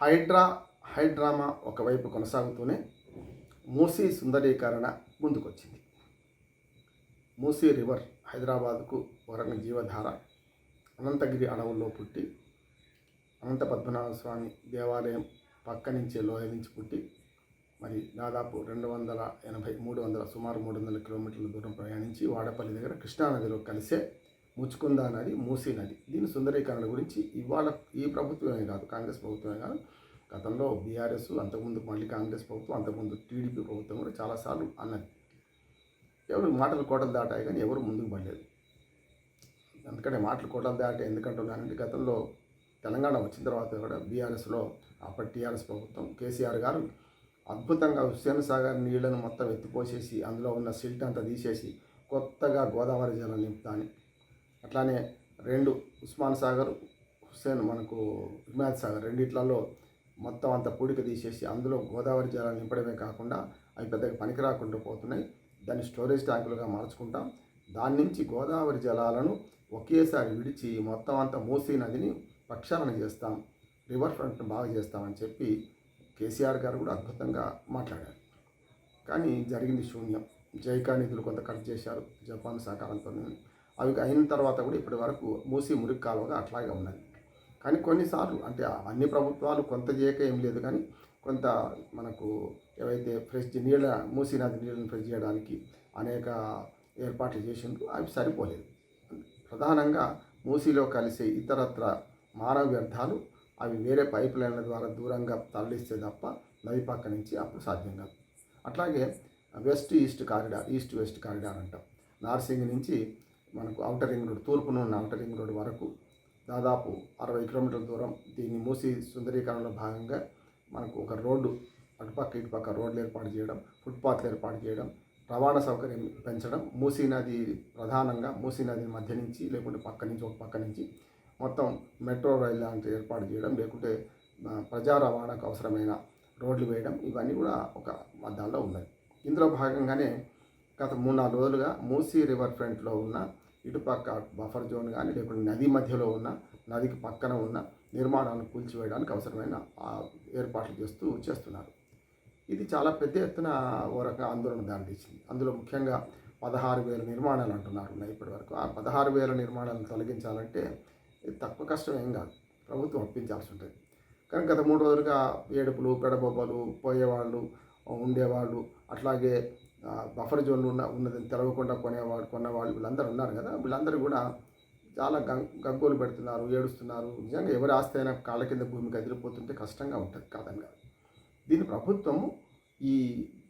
Hydraa high drama ఒకవైపు కొనసాగుతూనే మూసీ సుందరీకరణ ముందుకొచ్చింది. మూసీ రివర్ హైదరాబాద్కు వరంగ జీవధార అనంతగిరి అడవుల్లో పుట్టి అనంత పద్మనాభ స్వామి దేవాలయం పక్క నుంచే లోయ నుంచి పుట్టి మరి దాదాపు రెండు వందల ఎనభై మూడు వందల సుమారు మూడు వందల కిలోమీటర్ల దూరం ప్రయాణించి వాడపల్లి దగ్గర కృష్ణానదిలో కలిసే ముచ్చుకుందా నది మూసీ నది. దీని సుందరీకరణ గురించి ఇవాళ ఈ ప్రభుత్వమే కాదు కాంగ్రెస్ ప్రభుత్వమే కాదు. గతంలో బీఆర్ఎస్ అంతకుముందు మళ్ళీ కాంగ్రెస్ ప్రభుత్వం అంతకుముందు టీడీపీ ప్రభుత్వం కూడా చాలాసార్లు అన్నది. ఎవరు మాటలు కోటలు దాటాయి కానీ ఎవరు ముందుకు పడలేదు. అందుకనే మాటలు కోటలు దాటే ఎందుకంటున్నానంటే గతంలో తెలంగాణ వచ్చిన తర్వాత కూడా బీఆర్ఎస్లో అప్పటి టీఆర్ఎస్ ప్రభుత్వం కేసీఆర్ గారు అద్భుతంగా హుస్సేన్ సాగర్ నీళ్ళను మొత్తం ఎత్తిపోసేసి అందులో ఉన్న సిల్ట్ అంతా తీసేసి కొత్తగా గోదావరి జలం నింపుతాని అట్లానే రెండు ఉస్మాన్ సాగర్ హుస్సేన్ మనకు హిమాయత్ సాగర్ రెండిట్లలో మొత్తం అంత పూడిక తీసేసి అందులో గోదావరి జలాలు నింపడమే కాకుండా అవి పెద్దగా పనికి రాకుండా పోతున్నాయి. దాన్ని స్టోరేజ్ ట్యాంకులుగా మార్చుకుంటాం. దాని నుంచి గోదావరి జలాలను ఒకేసారి విడిచి మొత్తం అంతా మూసీ నదిని ప్రక్షాళన చేస్తాం. రివర్ ఫ్రంట్ను బాగా చేస్తామని చెప్పి కేసీఆర్ గారు కూడా అద్భుతంగా మాట్లాడారు. కానీ జరిగింది శూన్యం. జైకా నిధులు కొంత ఖర్చు చేశారు. జపాన్ సహకారంతో అవి అయిన తర్వాత కూడా ఇప్పటి వరకు మూసి మురికి కాలువగా అట్లాగే ఉన్నది. కానీ కొన్నిసార్లు అంటే అన్ని ప్రభుత్వాలు కొంత చేయక ఏం లేదు కానీ కొంత మనకు ఏవైతే ఫ్రెష్ నీళ్ళ మూసీ నది నీళ్ళని ఫ్రెష్ చేయడానికి అనేక ఏర్పాట్లు చేసిండ్రు అవి సరిపోలేదు. ప్రధానంగా మూసీలో కలిసే ఇతరత్ర మానవ వ్యర్థాలు అవి వేరే పైప్ లైన్ల ద్వారా దూరంగా తరలిస్తే తప్ప నది పక్క నుంచి అప్పుడు సాధ్యం కాదు. అట్లాగే west east corridor east west corridor అంటాం. నార్సింగ్ నుంచి మనకు ఔటర్ రింగ్ రోడ్ తూర్పున ఉన్న ఔటర్ రింగ్ రోడ్ వరకు దాదాపు అరవై కిలోమీటర్ల దూరం దీన్ని మూసి సుందరీకరణలో భాగంగా మనకు ఒక రోడ్డు అటుపక్క ఇటుపక్క రోడ్లు ఏర్పాటు చేయడం ఫుట్పాత్లు ఏర్పాటు చేయడం రవాణా సౌకర్యం పెంచడం మూసీ నది ప్రధానంగా మూసీ నది మధ్య నుంచి లేకుంటే పక్క నుంచి ఒక పక్క నుంచి మొత్తం మెట్రో రైలు లాంటి ఏర్పాటు చేయడం లేకుంటే ప్రజా రవాణాకు అవసరమైన రోడ్లు వేయడం ఇవన్నీ కూడా ఒక దానిలో ఉన్నాయి. ఇందులో భాగంగానే గత మూడు నాలుగు రోజులుగా మూసీ రివర్ ఫ్రంట్లో ఉన్న ఇటుపక్క బఫర్ జోన్ కానీ లేకుంటే నది మధ్యలో ఉన్న నదికి పక్కన ఉన్న నిర్మాణాలను కూల్చివేయడానికి అవసరమైన ఆ, ఏర్పాట్లు చేస్తూ చేస్తున్నారు. ఇది చాలా పెద్ద ఎత్తున ఓ రకంగా ఆందోళన దారితీసింది. అందులో ముఖ్యంగా పదహారు వేల నిర్మాణాలు అంటున్నారు ఉన్నాయి ఇప్పటివరకు. ఆ పదహారు వేల నిర్మాణాలను తొలగించాలంటే ఇది తక్కువ కష్టం ఏం కాదు. ప్రభుత్వం ఒప్పించాల్సి ఉంటుంది. కానీ గత మూడు రోజులుగా ఏడుపులు పెడబొబ్బలు పోయేవాళ్ళు ఉండేవాళ్ళు అట్లాగే బఫర్ జోన్లు ఉన్న ఉన్నదని తెలవకుండా కొనేవాడు కొన్నవాళ్ళు వీళ్ళందరూ ఉన్నారు కదా వీళ్ళందరూ కూడా చాలా గం గగ్గోలు పెడుతున్నారు ఏడుస్తున్నారు. నిజంగా ఎవరి ఆస్తి అయినా కాళ్ళ కింద భూమికి ఎదిరిపోతుంటే కష్టంగా ఉంటుంది కాదని కాదు దీన్ని ప్రభుత్వము ఈ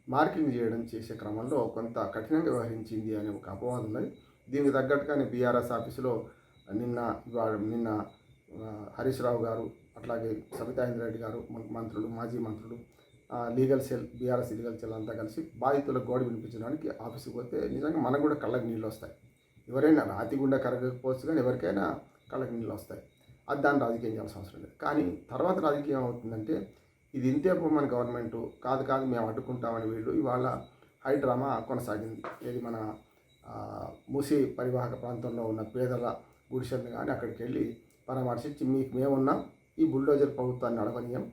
మార్కింగ్ చేయడం చేసే క్రమంలో కొంత కఠినంగా వ్యవహరించింది అనే ఒక అపవాదం ఉన్నది. దీనికి తగ్గట్టుగానే బీఆర్ఎస్ ఆఫీసులో నిన్న నిన్న హరీష్ రావు గారు అట్లాగే సబితా రెడ్డి గారు మంత్రులు మాజీ మంత్రులు legal cell BRS legal cell అంతా కలిసి బాధితులకు గోడ వినిపించడానికి ఆఫీస్కి పోతే నిజంగా మనకు కూడా కళ్ళకి నీళ్ళు వస్తాయి. ఎవరైనా రాతి గుండా కరగకపోవచ్చు కానీ ఎవరికైనా కళ్ళకి నీళ్ళు వస్తాయి. అది దాన్ని రాజకీయం చేయాల్సిన అవసరం లేదు. కానీ తర్వాత రాజకీయం అవుతుందంటే ఇది ఇంతే మన గవర్నమెంట్ కాదు కాదు మేము అడ్డుకుంటామని వీళ్ళు ఇవాళ హై డ్రామా కొనసాగింది. ఏది మన మూసి పరివాహక ప్రాంతంలో ఉన్న పేదల గుడిసెలను కానీ అక్కడికి వెళ్ళి పరామర్శించి మీకు మేమున్నాం ఈ బుల్డోజర్ ప్రభుత్వాన్ని నడవనీయం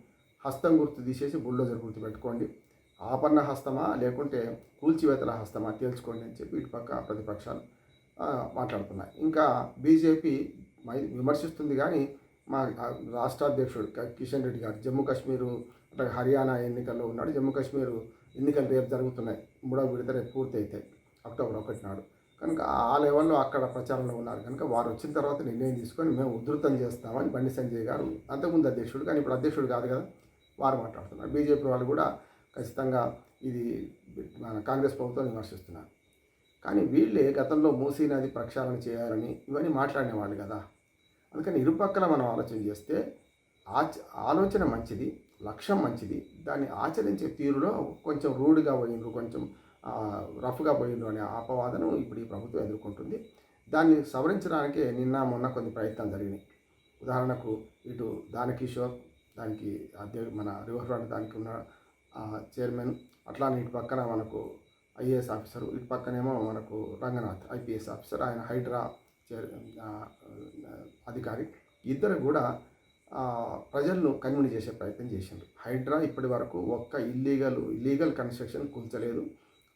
హస్తం గుర్తు తీసేసి బుల్డోజర్ గుర్తు పెట్టుకోండి. ఆపన్న హస్తమా లేకుంటే కూల్చివేతల హస్తమా తేల్చుకోండి అని చెప్పి ఇటుపక్క ప్రతిపక్షాలు మాట్లాడుతున్నాయి. ఇంకా బీజేపీ విమర్శిస్తుంది కానీ మా రాష్ట్రాధ్యక్షుడు రాష్ట్ర అధ్యక్షుడు కిషన్ రెడ్డి గారు జమ్మూ కాశ్మీరు అట్లాగే హర్యానా ఎన్నికల్లో ఉన్నాడు. జమ్మూ కాశ్మీరు ఎన్నికలు రేపు జరుగుతున్నాయి. మూడో విడత రేపు పూర్తి అవుతాయి అక్టోబర్ ఒకటి నాడు. కనుక ఆ లెవెల్లో అక్కడ ప్రచారంలో ఉన్నారు. కనుక వారు వచ్చిన తర్వాత నిర్ణయం తీసుకొని మేము ఉధృతం చేస్తామని బండి సంజయ్ గారు అంతకుముందు అధ్యక్షుడు కానీ ఇప్పుడు అధ్యక్షుడు కాదు కదా. వారు మాట్లాడుతున్నారు. బీజేపీ వాళ్ళు కూడా ఖచ్చితంగా ఇది మన కాంగ్రెస్ ప్రభుత్వం విమర్శిస్తున్నారు. కానీ వీళ్ళే గతంలో మూసీ నది ప్రక్షాళన చేయాలని ఇవన్నీ మాట్లాడినవాళ్ళు కదా. అందుకని ఇరుపక్కల మనం ఆలోచన చేస్తే ఆచ ఆలోచన మంచిది లక్ష్యం మంచిది దాన్ని ఆచరించే తీరులో కొంచెం రూడ్గా పోయిండ్రు కొంచెం రఫ్గా పోయిండ్రు అనే అపవాదను ఇప్పుడు ఈ ప్రభుత్వం ఎదుర్కొంటుంది. దాన్ని సవరించడానికే నిన్న మొన్న కొన్ని ప్రయత్నాలు జరిగినాయి. ఉదాహరణకు ఇటు దానకిషోర్ దానికి అధ్యక్ష మన రివర్ ఫ్రంట్ దానికి ఉన్న చైర్మన్ అట్లానే ఇటు పక్కన మనకు ఐఏఎస్ ఆఫీసర్ ఇటు పక్కనేమో మనకు రంగనాథ్ ఐపీఎస్ ఆఫీసర్ ఆయన హైడ్రా చైర్ అధికారి. ఇద్దరు కూడా ప్రజలను కన్విన్స్ చేసే ప్రయత్నం చేసిండ్రు. హైడ్రా ఇప్పటి వరకు ఒక్క ఇల్లీగల్ ఇల్లీగల్ కన్స్ట్రక్షన్ కూల్చలేదు.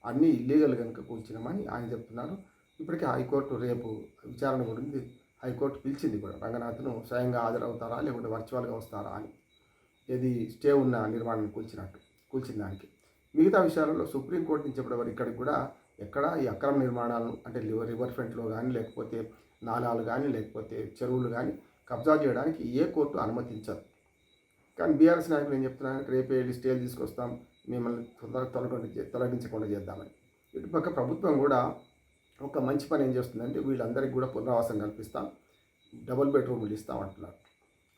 అన్నీ ఇల్లీగల్ కనుక కూల్చినామని ఆయన చెప్తున్నారు. ఇప్పటికే హైకోర్టు రేపు విచారణ గురించి హైకోర్టు పిలిచింది కూడా. రంగనాథ్ను స్వయంగా హాజరవుతారా లేకుంటే వర్చువల్గా వస్తారా అని. ఇది స్టే ఉన్న నిర్మాణం కూల్చినట్టు కూల్చిన దానికి. మిగతా విషయాలలో సుప్రీంకోర్టు నుంచి ఇప్పటివరకు ఇక్కడికి కూడా ఎక్కడ ఈ అక్రమ నిర్మాణాలను అంటే రివర్ రివర్ ఫ్రంట్లో కానీ లేకపోతే నాలాలు కానీ లేకపోతే చెరువులు కానీ కబ్జా చేయడానికి ఏ కోర్టు అనుమతించదు. కానీ బీఆర్ఎస్ నాయకులు ఏం చెప్తున్నారు? రేపే వెళ్ళి స్టేలు తీసుకొస్తాం మిమ్మల్ని తొందరగా తొలగించి తొలగించకుండా చేద్దామని. ఇటుపక్క ప్రభుత్వం కూడా ఒక మంచి పని ఏం చేస్తుందంటే వీళ్ళందరికీ కూడా పునరావాసం కల్పిస్తాం డబుల్ బెడ్రూమ్లు ఇస్తామంటున్నారు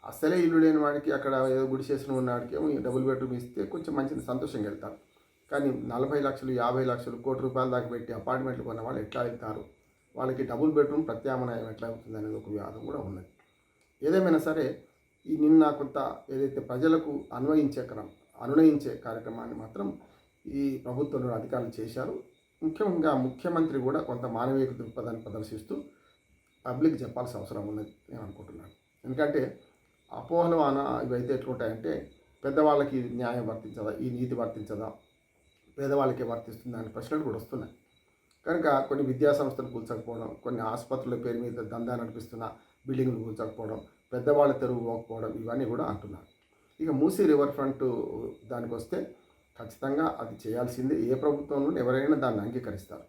అసలే ఇల్లు లేని వాడికి అక్కడ ఏదో గుడి చేసిన ఉన్నవాడికి డబుల్ బెడ్రూమ్ ఇస్తే కొంచెం మంచిది సంతోషంగా వెళ్తారు. కానీ నలభై లక్షలు యాభై లక్షలు కోటి రూపాయల దాకా పెట్టి అపార్ట్మెంట్లు కొన్న వాళ్ళు ఎట్లా వెళ్తారు? వాళ్ళకి డబుల్ బెడ్రూమ్ ప్రత్యామ్నాయం ఎట్లా అవుతుంది అనేది ఒక వ్యాధం కూడా ఉన్నది. ఏదేమైనా సరే ఈ నిన్న కొంత ఏదైతే ప్రజలకు అన్వయించే క్రమం అనునయించే కార్యక్రమాన్ని మాత్రం ఈ ప్రభుత్వంలో అధికారులు చేశారు. ముఖ్యంగా ముఖ్యమంత్రి కూడా కొంత మానవీయ దృక్పథాన్ని ప్రదర్శిస్తూ పబ్లిక్ చెప్పాల్సిన అవసరం ఉన్నది నేను అనుకుంటున్నాను. ఎందుకంటే అపోహలు అన ఇవైతే ఎట్లుంటాయంటే పెద్దవాళ్ళకి న్యాయం వర్తించదా? ఈ నీతి వర్తించదా? పేదవాళ్ళకి వర్తిస్తుందా? అనే ప్రశ్నలు కూడా వస్తున్నాయి. కనుక కొన్ని విద్యా సంస్థలు కూల్చకపోవడం కొన్ని ఆసుపత్రుల పేరు మీద దందా నడిపిస్తున్న బిల్డింగ్లు కూల్చకపోవడం పెద్దవాళ్ళ తెరువు పోకపోవడం ఇవన్నీ కూడా అంటున్నారు. ఇక మూసీ రివర్ ఫ్రంట్ దానికి వస్తే ఖచ్చితంగా అది చేయాల్సిందే. ఏ ప్రభుత్వంలో ఎవరైనా దాన్ని అంగీకరిస్తారు.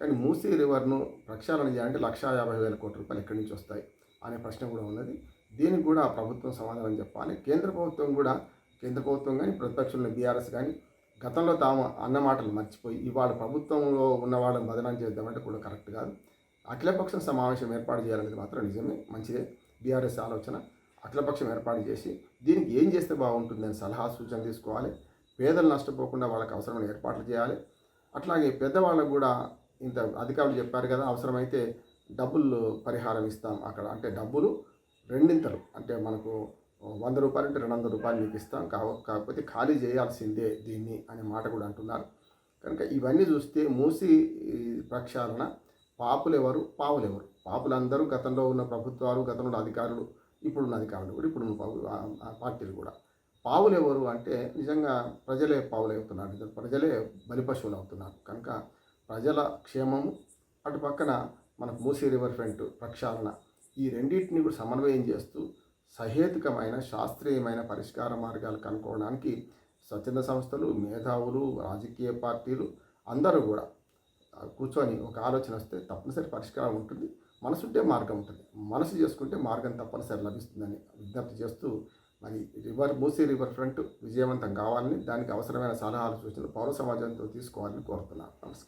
కానీ మూసీ రివర్ను ప్రక్షాళన చేయాలంటే లక్షా యాభై వేల కోట్ల రూపాయలు ఎక్కడి నుంచి వస్తాయి? అనే ప్రశ్న కూడా ఉన్నది. దీనికి కూడా ప్రభుత్వం సమాధానం చెప్పాలి. కేంద్ర ప్రభుత్వం కూడా కేంద్ర ప్రభుత్వం కానీ ప్రతిపక్షంలో బీఆర్ఎస్ కానీ గతంలో తాము అన్న మాటలు మర్చిపోయి ఇవాళ ప్రభుత్వంలో ఉన్న వాళ్ళని బదనాం చేద్దామంటే కూడా కరెక్ట్ కాదు. అఖిలపక్షం సమావేశం ఏర్పాటు చేయాలనేది మాత్రం నిజమే. మంచిదే. బీఆర్ఎస్ ఆలోచన అఖిలపక్షం ఏర్పాటు చేసి దీనికి ఏం చేస్తే బాగుంటుందని సలహా సూచన తీసుకోవాలి. పేదలు నష్టపోకుండా వాళ్ళకి అవసరమైన ఏర్పాట్లు చేయాలి. అట్లాగే పెద్దవాళ్ళకు కూడా ఇంత అధికారులు చెప్పారు కదా అవసరమైతే డబ్బులు పరిహారం ఇస్తాం అక్కడ. అంటే డబ్బులు రెండింతలు. అంటే మనకు వంద రూపాయలు అంటే రెండు వందల రూపాయలు మీకు ఇస్తాం. కావ- కాకపోతే ఖాళీ చేయాల్సిందే దీన్ని అనే మాట కూడా అంటున్నారు. కనుక ఇవన్నీ చూస్తే మూసి ప్రక్షాళన పాపులు ఎవరు పావులు ఎవరు పాపులందరూ గతంలో ఉన్న ప్రభుత్వాలు గతంలో ఉన్న అధికారులు ఇప్పుడున్న అధికారులు కూడా ఇప్పుడున్న పార్టీలు కూడా. పావులు ఎవరు అంటే నిజంగా ప్రజలే పావులు అవుతున్నారు ప్రజలే బలిపశువులు అవుతున్నారు కనుక ప్రజల క్షేమము అటు పక్కన మనకు మూసీ రివర్ ఫ్రంట్ ప్రక్షాళన ఈ రెండింటిని కూడా సమన్వయం చేస్తూ సహేతుకమైన శాస్త్రీయమైన పరిష్కార మార్గాలు కనుక్కోవడానికి స్వచ్ఛంద సంస్థలు మేధావులు రాజకీయ పార్టీలు అందరూ కూడా కూర్చొని ఒక ఆలోచన వస్తే తప్పనిసరి పరిష్కారం ఉంటుంది. మనసుంటే మార్గం ఉంటుంది. మనసు చేసుకుంటే మార్గం తప్పనిసరి లభిస్తుందని విజ్ఞప్తి చేస్తూ మరి రివర్ మూసీ రివర్ ఫ్రంట్ విజయవంతం కావాలని దానికి అవసరమైన సలహాలు సూచనలు పౌర సమాజంతో తీసుకోవాలని కోరుతున్నాను. నమస్కారం.